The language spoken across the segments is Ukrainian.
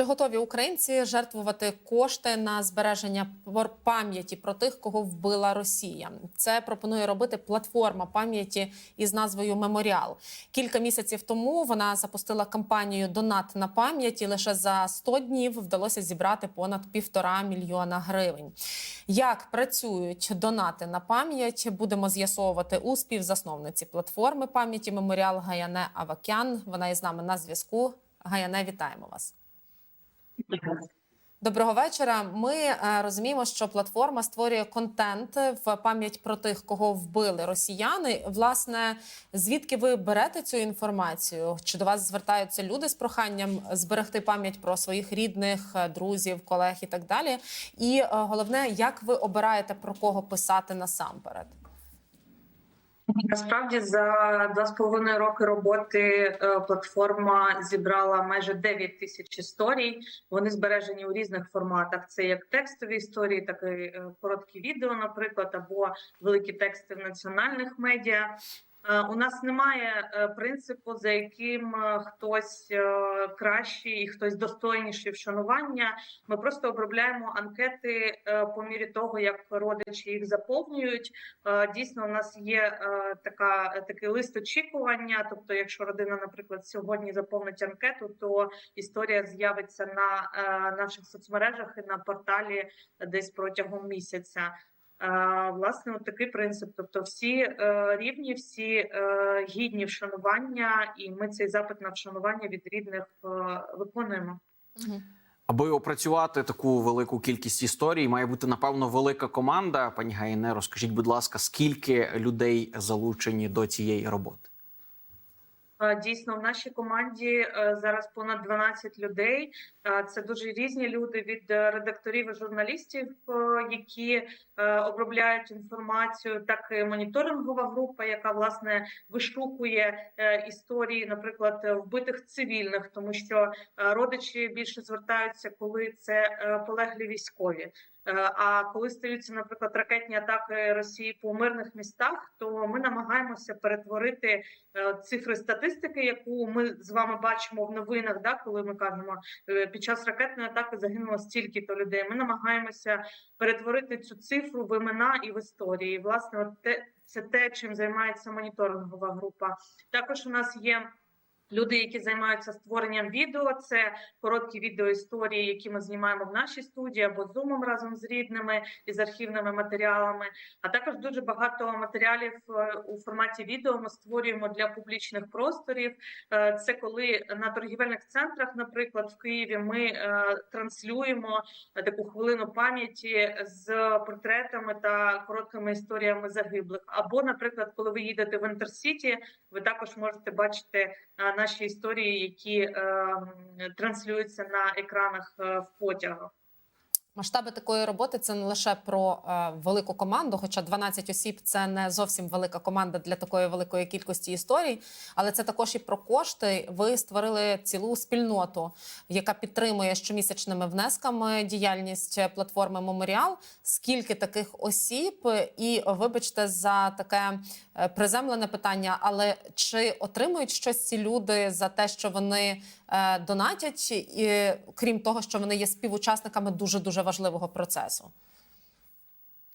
Чи готові українці жертвувати кошти на збереження пам'яті про тих, кого вбила Росія? Це пропонує робити платформа пам'яті із назвою Меморіал. Кілька місяців тому вона запустила кампанію Донат на пам'ять лише за 100 днів вдалося зібрати понад півтора мільйона гривень. Як працюють донати на пам'ять, будемо з'ясовувати у співзасновниці платформи пам'яті Меморіал Гаяне Авакян. Вона із нами на зв'язку. Гаяне, вітаємо вас. Доброго вечора. Ми е, розуміємо, що платформа створює контент в пам'ять про тих, кого вбили росіяни. Власне, звідки ви берете цю інформацію? Чи до вас звертаються люди з проханням зберегти пам'ять про своїх рідних, е, друзів, колег і так далі? І е, головне, як ви обираєте про кого писати насамперед? Насправді за два з половиною роки роботи е, платформа зібрала майже 9 тисяч історій. Вони збережені у різних форматах. Це як текстові історії, так і е, короткі відео, наприклад, або великі тексти в національних медіа. Е, У нас немає е, принципу, за яким е, хтось кращий і хтось достойніший вшанування. Ми просто обробляємо анкети по мірі того, як родичі їх заповнюють. Дійсно, у нас є така такий лист очікування. Тобто, якщо родина, наприклад, сьогодні заповнить анкету, то історія з'явиться на наших соцмережах і на порталі десь протягом місяця. Власне, от такий принцип. Тобто, всі е, рівні, всі е, гідні вшанування, і ми цей запит на вшанування від рідних е, виконуємо. Аби опрацювати таку велику кількість історій, має бути напевно велика команда. Пані Гайне, розкажіть, будь ласка, скільки людей залучені до цієї роботи? Дійсно, в нашій команді зараз понад 12 людей. Це дуже різні люди від редакторів і журналістів, які обробляють інформацію, так і моніторингова група, яка власне вишукує е, історії, наприклад, е, вбитих цивільних, тому що е, родичі більше звертаються, коли це е, полеглі військові. Е, А коли стаються, наприклад, ракетні атаки Росії по мирних містах, то ми намагаємося перетворити е, цифри статистики, яку ми з вами бачимо в новинах, да, коли ми кажемо е, під час ракетної атаки загинуло стільки-то людей. Ми намагаємося перетворити цю цифру в імена і в історії. Власне, те це те, чим займається моніторингова група. Також у нас є. Люди, які займаються створенням відео, це короткі відеоісторії, які ми знімаємо в нашій студії або зумом разом з рідними і з архівними матеріалами. А також дуже багато матеріалів е, у форматі відео ми створюємо для публічних просторів. Е, Це коли на торгівельних центрах, наприклад, в Києві, ми е, транслюємо таку хвилину пам'яті з портретами та короткими історіями загиблих. Або, наприклад, коли ви їдете в Інтерсіті, ви також можете бачити е, наші історії, які е, транслюються на екранах е, в потягах. Масштаби такої роботи це не лише про е, велику команду, хоча 12 осіб це не зовсім велика команда для такої великої кількості історій, але це також і про кошти. Ви створили цілу спільноту, яка підтримує щомісячними внесками діяльність платформи Меморіал. Скільки таких осіб? І вибачте за таке приземлене питання, але чи отримують щось ці люди за те, що вони е, донатять, і крім того, що вони є співучасниками дуже дуже важливого процесу.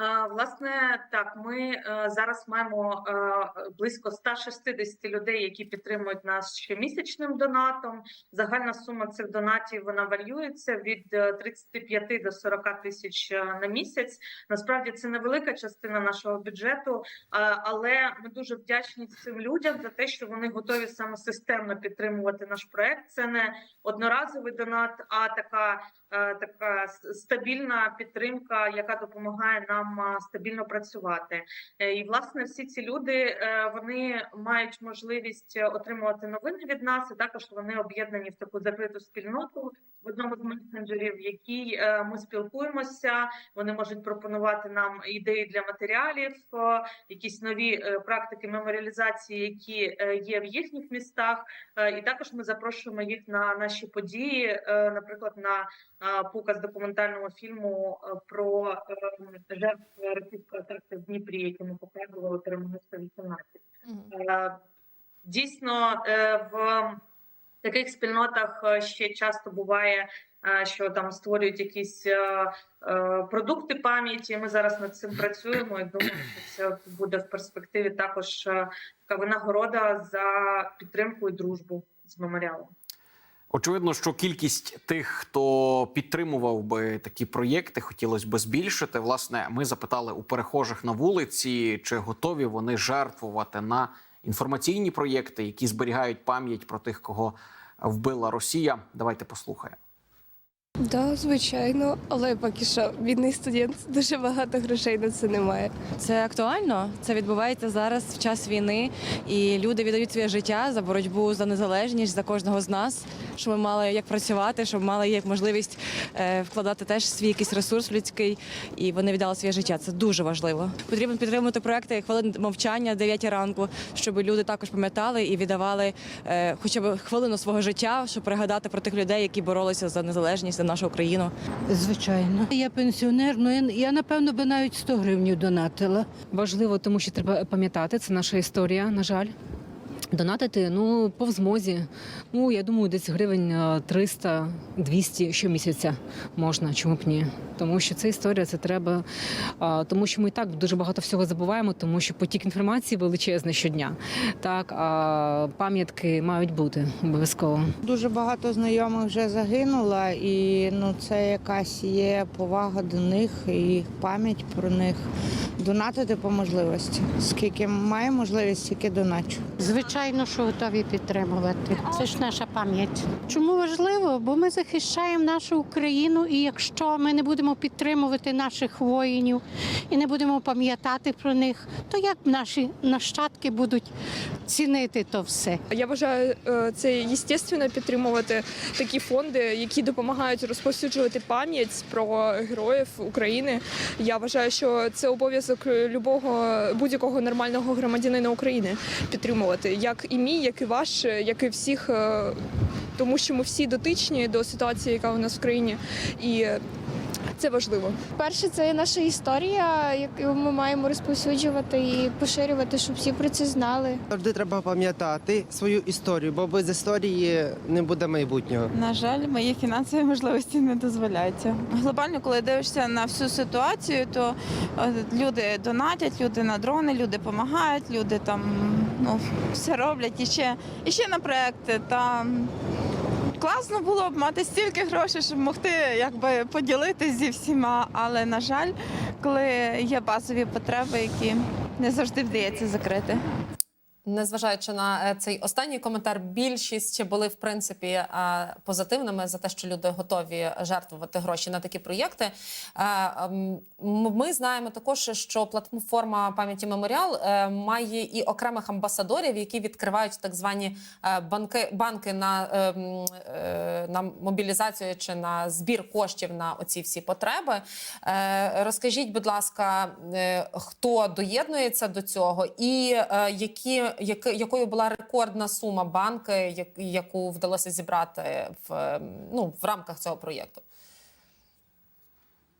Е, Власне, так, ми е, зараз маємо е, близько 160 людей, які підтримують нас щомісячним донатом. Загальна сума цих донатів вона варіюється від е, 35 до 40 тисяч е, на місяць. Насправді це невелика частина нашого бюджету, е, але ми дуже вдячні цим людям за те, що вони готові саме системно підтримувати наш проект. Це не одноразовий донат, а така е, така стабільна підтримка, яка допомагає нам а, стабільно працювати. Е, І власне всі ці люди е, вони мають можливість е, отримувати новини від нас, і також вони об'єднані в таку закриту спільноту в одному з месенджерів, в якій е, ми спілкуємося. Вони можуть пропонувати нам ідеї для матеріалів, е, якісь нові е, практики меморіалізації, які є в їхніх містах. І також ми запрошуємо їх на наші події, наприклад, на показ документального фільму про жертв російської атаки в Дніпрі, які ми показували 13 18 Мгм. Е, Дійсно, в Таких спільнотах е, ще часто буває, е, що там створюють якісь е, продукти пам'яті. Ми зараз над цим працюємо і думаю, що це буде в перспективі також така винагорода за підтримку і дружбу з меморіалом. Очевидно, що кількість тих, хто підтримував би такі проєкти, хотілося б збільшити. Власне, ми запитали у перехожих на вулиці, чи готові вони жертвувати на інформаційні проєкти, які зберігають пам'ять про тих, кого вбила Росія. Давайте послухаємо. Так, звичайно, але поки що бідний студент дуже багато грошей на це немає. Це актуально. Це відбувається зараз в час війни, і люди віддають своє життя за боротьбу за незалежність за кожного з нас. Щоб ми мали як працювати, щоб мали як можливість е, вкладати теж свій якийсь ресурс людський, і вони віддали своє життя. Це дуже важливо. Потрібно підтримувати проекти хвилин мовчання 9 ранку, щоб люди також пам'ятали і віддавали е, хоча б хвилину свого життя, щоб пригадати про тих людей, які боролися за незалежність за нашу Україну. Звичайно, я пенсіонер. Ну я, я напевно би навіть 100 гривень донатила. Важливо, тому що треба пам'ятати, це наша історія, на жаль. Донатити ну по змозі. Ну я думаю, десь гривень е, 300-200 щомісяця можна, чому б ні. Тому що це історія, це треба. А, Тому що ми і так дуже багато всього забуваємо, тому що потік інформації величезний щодня. Так, а пам'ятки мають бути обов'язково. Дуже багато знайомих вже загинуло, і ну це якась є повага до них і пам'ять про них. Донатити по можливості. Скільки маю можливість, стільки доначу. Звичайно, що готові підтримувати. Це ж наша пам'ять. Чому важливо? Бо ми захищаємо нашу Україну, і якщо ми не будемо підтримувати наших воїнів і не будемо пам'ятати про них, то як наші нащадки будуть цінити то все? Я вважаю, е, це естественно підтримувати такі фонди, які допомагають розповсюджувати пам'ять про героїв України. Я вважаю, що це обов'язок любого будь-якого нормального громадянина України підтримувати, як і мій, як і ваш, як і всіх, е, тому що ми всі дотичні до ситуації, яка у нас в країні, і це важливо. Перше, це наша історія, яку ми маємо розповсюджувати і поширювати, щоб всі про це знали. Завжди треба пам'ятати свою історію, бо без історії не буде майбутнього. На жаль, мої фінансові можливості не дозволяють. цього. Глобально, коли дивишся на всю ситуацію, то е, люди донатять, люди на дрони, люди допомагають, люди там ну, все роблять і ще, і ще на проекти. Та класно було б мати стільки грошей, щоб могти якби поділитися зі всіма. Але на жаль, коли є базові потреби, які не завжди вдається закрити. Незважаючи на е, цей останній коментар, більшість були в принципі е, позитивними за те, що люди готові жертвувати гроші на такі проєкти. Е, ем, Ми знаємо також, що платформа пам'яті меморіал має і окремих амбасадорів, які відкривають так звані банки, банки на, ем, на мобілізацію чи на збір коштів на оці всі потреби. Розкажіть, будь ласка, хто доєднується до цього, і які, якою була рекордна сума банки, яку вдалося зібрати в, е, ну, в рамках цього проєкту?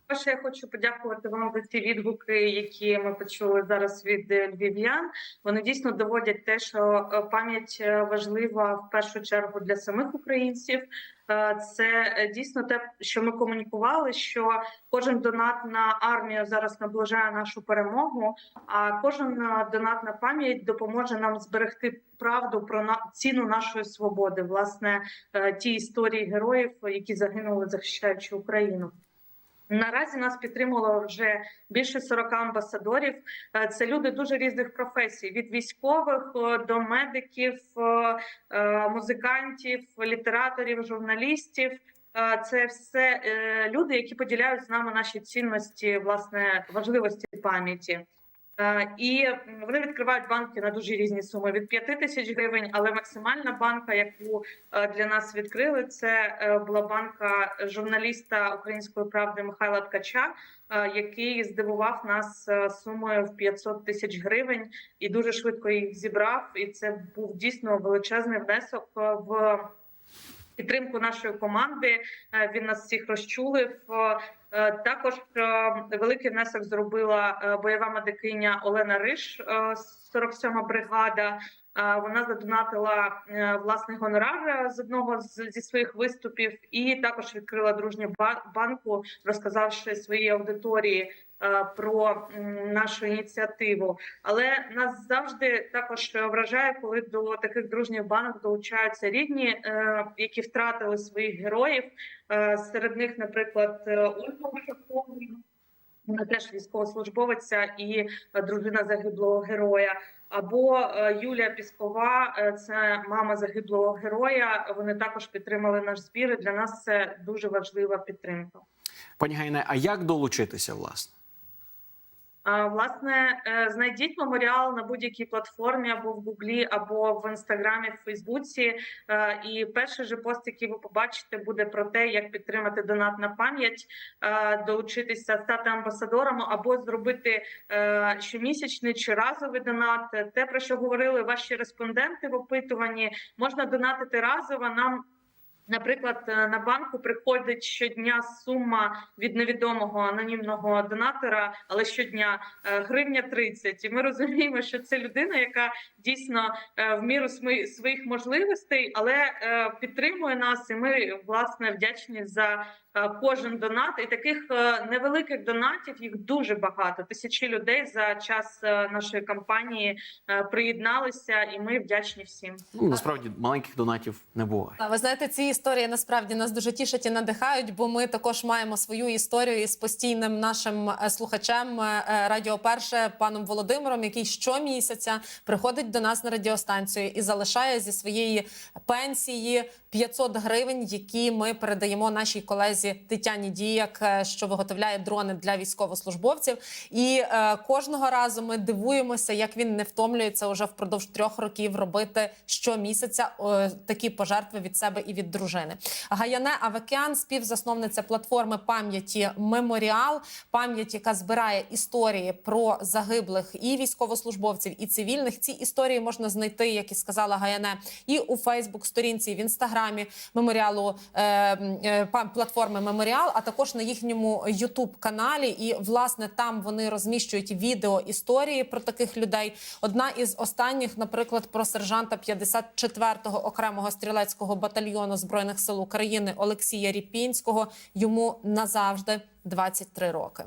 Перше, я хочу подякувати вам за ці відгуки, які ми почули зараз від е, львів'ян. Вони дійсно доводять те, що е, пам'ять е, важлива в першу чергу для самих українців. Це дійсно те, що ми комунікували. Що кожен донат на армію зараз наближає нашу перемогу. А кожен донат на пам'ять допоможе нам зберегти правду про ціну нашої свободи, власне, ті історії героїв, які загинули, захищаючи Україну. Наразі нас підтримало вже більше 40 амбасадорів. Е, Це люди дуже різних професій: від військових е, до медиків, е, музикантів, літераторів, журналістів. Це все люди, які поділяють з нами наші цінності, власне, важливості пам'яті. І вони відкривають банки на дуже різні суми від 5 тисяч гривень, але максимальна банка, яку е, для нас відкрили, це е, була банка журналіста Української правди Михайла Ткача, е, який здивував нас сумою в 500 тисяч гривень і дуже швидко їх зібрав. І це був дійсно величезний внесок в підтримку нашої команди. Е, Він нас всіх розчулив. Е, е, Також великий внесок зробила бойова медикиня Олена Риш, е, 47-ма бригада. Вона задонатила власний гонорар з одного зі своїх виступів, і також відкрила дружню ба- банку, розказавши своїй аудиторії про нашу ініціативу. Але нас завжди також вражає, коли до таких дружніх банок долучаються рідні, е, які втратили своїх героїв. Е, Серед них, наприклад, е, Ольга вона теж військовослужбовиця і е, дружина загиблого героя. Або е, Юлія Піскова, е, це мама загиблого героя. Вони також підтримали наш збір. і Для нас це дуже важлива підтримка. Пані Гайне, а як долучитися, власне? Власне, е, знайдіть меморіал на будь-якій платформі або в Гуглі, або в інстаграмі, в Фейсбуці. Е, І перший же пост, який ви побачите, буде про те, як підтримати донат на пам'ять, е, долучитися, стати амбасадором або зробити щомісячний чи разовий донат. Те, про що говорили ваші респонденти в опитуванні, можна донатити разово. Нам Наприклад, е, на банку приходить щодня сума від невідомого анонімного донатора, але щодня е, гривня 30. І ми розуміємо, що це людина, яка дійсно е, в міру своїх можливостей, але підтримує нас. І ми власне вдячні за кожен донат. І таких е, невеликих донатів їх дуже багато. Тисячі людей за час е, нашої кампанії е, приєдналися, і ми вдячні всім. Ну, насправді маленьких донатів не буває. Та, Ви знаєте, ці історії насправді нас дуже тішать і надихають, бо ми також маємо свою історію із постійним нашим е, слухачем е, е, Радіо Перше паном Володимиром, який щомісяця приходить до нас на радіостанцію і залишає зі своєї пенсії 500 гривень, які ми передаємо нашій колезі Тетяні Діяк, е, що виготовляє дрони для військовослужбовців. І е, кожного разу ми дивуємося, як він не втомлюється уже впродовж трьох років робити щомісяця е, такі пожертви від себе і від дружини. Гаяне Авекян, співзасновниця платформи пам'яті Меморіал, пам'ять, яка збирає історії про загиблих і військовослужбовців, і цивільних. Ці історії можна знайти, як і сказала Гаяне, і у Фейсбук-сторінці, в інстаграмі меморіалу е, е, платформи Меморіал, а також на їхньому Ютуб каналі. І власне там вони розміщують відео історії про таких людей. Одна із останніх, наприклад, про сержанта 54-го окремого стрілецького батальйону збройних сил України Олексія Ріпінського. Йому назавжди 23 роки.